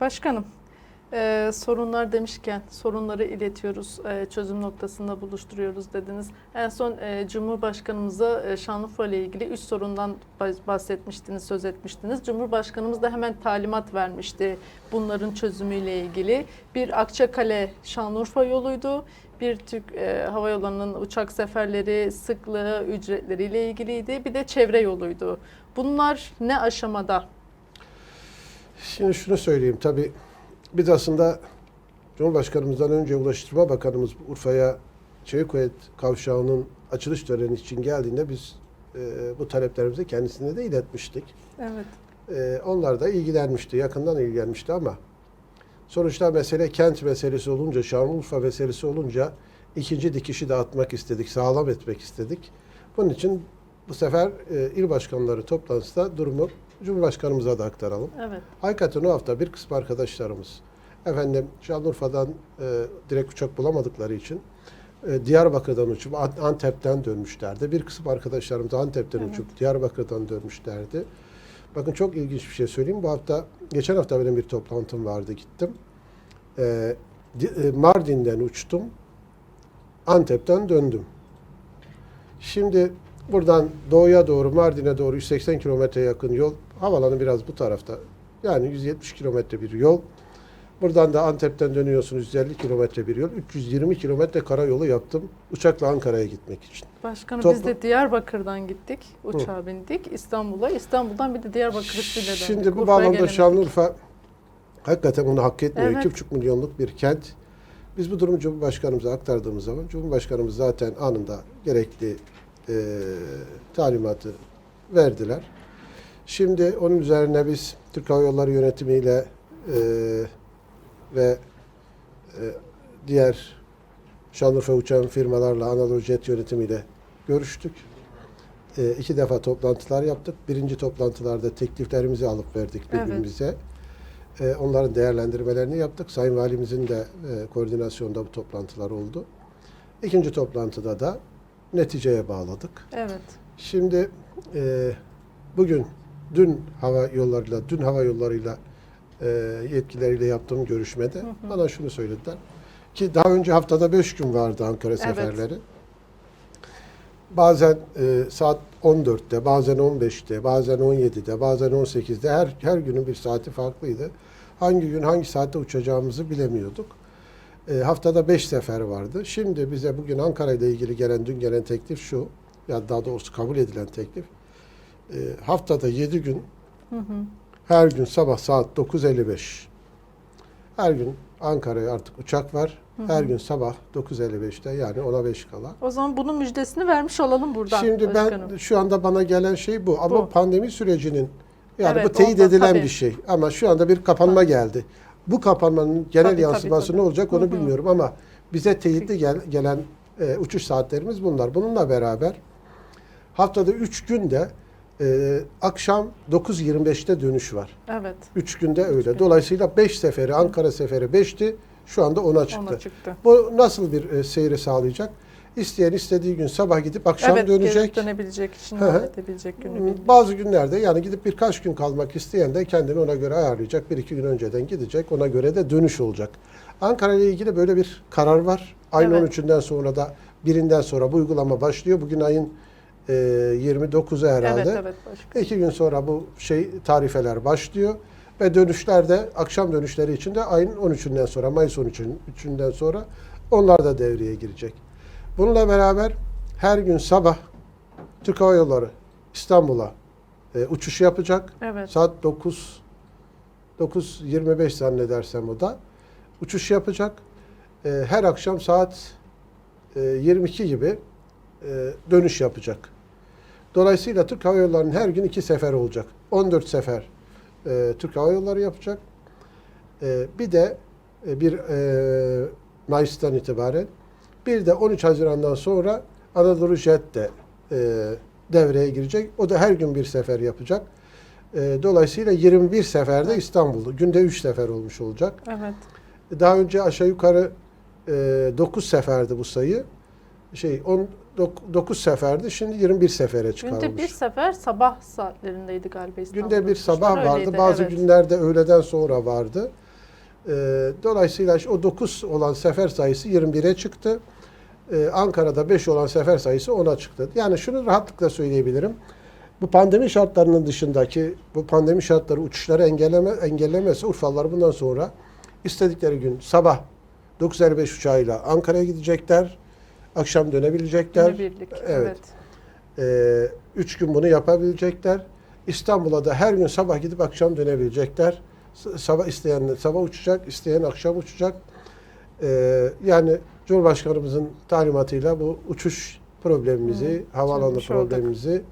Başkanım, e, sorunlar demişken sorunları iletiyoruz, e, çözüm noktasında buluşturuyoruz dediniz. En son e, Cumhurbaşkanımıza e, Şanlıurfa ile ilgili üç sorundan bahs- bahsetmiştiniz, söz etmiştiniz. Cumhurbaşkanımız da hemen talimat vermişti bunların çözümüyle ilgili. Bir Akçakale Şanlıurfa yoluydu. Bir Türk e, Hava Yolları'nın uçak seferleri, sıklığı, ücretleriyle ilgiliydi. Bir de çevre yoluydu. Bunlar ne aşamada? Şimdi şunu söyleyeyim tabii biz aslında Cumhurbaşkanımızdan önce Ulaştırma Bakanımız Urfa'ya Çevikoyet kavşağının açılış töreni için geldiğinde biz e, bu taleplerimizi kendisine de iletmiştik. Evet. E, onlar da ilgilenmişti, yakından ilgilenmişti ama sonuçta mesele kent meselesi olunca, Şanlıurfa meselesi olunca ikinci dikişi de atmak istedik, sağlam etmek istedik. Bunun için bu sefer e, il başkanları toplantısında durumu Cumhurbaşkanımıza da aktaralım. Evet. Hakikaten o hafta bir kısım arkadaşlarımız efendim Şanlıurfa'dan e, direkt uçak bulamadıkları için e, Diyarbakır'dan uçup An- Antep'ten dönmüşlerdi. Bir kısım arkadaşlarımız Antep'ten Evet. uçup Diyarbakır'dan dönmüşlerdi. Bakın çok ilginç bir şey söyleyeyim. Bu hafta, geçen hafta benim bir toplantım vardı gittim. E, e, Mardin'den uçtum. Antep'ten döndüm. Şimdi buradan doğuya doğru Mardin'e doğru 180 kilometre yakın yol. Havalanı biraz bu tarafta. Yani 170 kilometre bir yol. Buradan da Antep'ten dönüyorsunuz 150 kilometre bir yol. 320 kilometre karayolu yaptım. Uçakla Ankara'ya gitmek için. Başkanım Toplu- biz de Diyarbakır'dan gittik. Uçağa bindik İstanbul'a. İstanbul'dan bir de Diyarbakır üstüyle döndük. Şimdi bu bağlamda. Şanlıurfa hakikaten onu hak etmiyor. Evet. 2,5 milyonluk bir kent. Biz bu durumu Cumhurbaşkanımıza aktardığımız zaman Cumhurbaşkanımız zaten anında gerekli e, talimatı verdiler. Şimdi onun üzerine biz Türk Hava Yolları yönetimiyle e, ve e, diğer Şanlıurfa uçan firmalarla Anadolu Jet yönetimiyle görüştük. E, iki defa toplantılar yaptık. Birinci toplantılarda tekliflerimizi alıp verdik Evet. birbirimize. E, onların değerlendirmelerini yaptık. Sayın Valimizin de e, koordinasyonda bu toplantılar oldu. İkinci toplantıda da neticeye bağladık. Evet. Şimdi e, bugün dün hava yollarıyla dün hava yollarıyla e, yetkilileriyle yaptığım görüşmede bana şunu söylediler ki daha önce haftada 5 gün vardı Ankara Evet. seferleri. Bazen e, saat 14'te, bazen 15'te, bazen 17'de, bazen 18'de her her günün bir saati farklıydı. Hangi gün hangi saatte uçacağımızı bilemiyorduk. E, haftada 5 sefer vardı. Şimdi bize bugün Ankara ile ilgili gelen dün gelen teklif şu. Ya daha doğrusu kabul edilen teklif. E, haftada 7 gün Hı hı. her gün sabah saat 9.55. Her gün Ankara'ya artık uçak var. Her gün sabah 9.55'te yani ona 5 kala. O zaman bunun müjdesini vermiş olalım buradan Şimdi başkanım. ben şu anda bana gelen şey bu. Ama Bu. pandemi sürecinin yani Evet, bu teyit ondan edilen tabii. bir şey. Ama şu anda bir kapanma geldi. Bu kapanmanın genel Tabii, tabii, yansıması tabii. ne olacak onu Hı hı. bilmiyorum ama bize teyitli gel, gelen e, uçuş saatlerimiz bunlar. Bununla beraber haftada 3 günde e, akşam 9.25'te dönüş var. Evet. 3 günde öyle. gün. Dolayısıyla 5 seferi, Ankara seferi 5'ti. Şu anda 10'a çıktı. Ona çıktı. Bu nasıl bir e, seyri sağlayacak? İsteyen istediği gün sabah gidip akşam evet, dönecek. gelip dönebilecek, muhabbet edebilecek günü belli. Bazı günlerde yani gidip birkaç gün kalmak isteyen de kendini ona göre ayarlayacak. Bir iki gün önceden gidecek. Ona göre de dönüş olacak. Ankara ile ilgili böyle bir karar var. Ayın Evet. 13'ünden sonra da birinden sonra bu uygulama başlıyor. Bugün ayın e, 29'u herhalde. Evet evet. İki gün sonra bu şey tarifeler başlıyor ve dönüşler de akşam dönüşleri için de ayın 13'ünden sonra Mayıs 13'ünden sonra onlar da devreye girecek. Bununla beraber her gün sabah Türk Hava Yolları İstanbul'a e, uçuş yapacak. Evet. Saat 9 9.25 zannedersem o da uçuş yapacak. E, her akşam saat e, 22 gibi e, dönüş yapacak. Dolayısıyla Türk Hava Yolları'nın her gün iki sefer olacak. 14 sefer e, Türk Hava Yolları yapacak. E, bir de e, bir e, Mayıs'tan itibaren bir de 13 Haziran'dan sonra Anadolu Jet de e, devreye girecek. O da her gün bir sefer yapacak. E, dolayısıyla 21 seferde İstanbul'da. Günde 3 sefer olmuş olacak. Evet. Daha önce aşağı yukarı e, 9 seferdi bu sayı. Şey 10 9 seferdi. Şimdi 21 sefere çıkarılmış. Günde bir sefer sabah saatlerindeydi galiba İstanbul'da. Günde bir sabah Öyleydi, vardı. Bazı evet. günlerde öğleden sonra vardı. E, dolayısıyla o 9 olan sefer sayısı 21'e çıktı. E, Ankara'da 5 olan sefer sayısı 10'a çıktı. Yani şunu rahatlıkla söyleyebilirim. Bu pandemi şartlarının dışındaki bu pandemi şartları uçuşları engelleme, engellemezse Urfalılar bundan sonra istedikleri gün sabah 9.55 uçağıyla Ankara'ya gidecekler. Akşam dönebilecekler. Günübirlik. Evet. Evet. Ee, üç gün bunu yapabilecekler. İstanbul'a da her gün sabah gidip akşam dönebilecekler. Sabah isteyen sabah uçacak, isteyen akşam uçacak. Ee, yani Cumhurbaşkanımızın talimatıyla bu uçuş problemimizi, havaalanı çözmüş olduk. problemimizi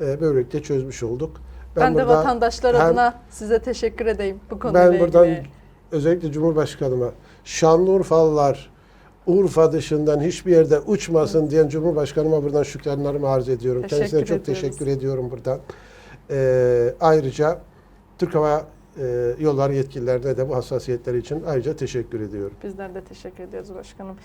e, böylelikle çözmüş olduk. Ben, de burada vatandaşlar hem- adına size teşekkür edeyim bu konuyla ben buradan ilgili. özellikle Cumhurbaşkanıma Şanlıurfalılar Urfa dışından hiçbir yerde uçmasın diyen Cumhurbaşkanıma buradan şükranlarımı arz ediyorum. Teşekkür Kendisine çok ediyoruz. teşekkür ediyorum buradan. Ee, ayrıca Türk Hava e, Yolları yetkililerine de bu hassasiyetleri için ayrıca teşekkür ediyorum. Bizler de teşekkür ediyoruz başkanım.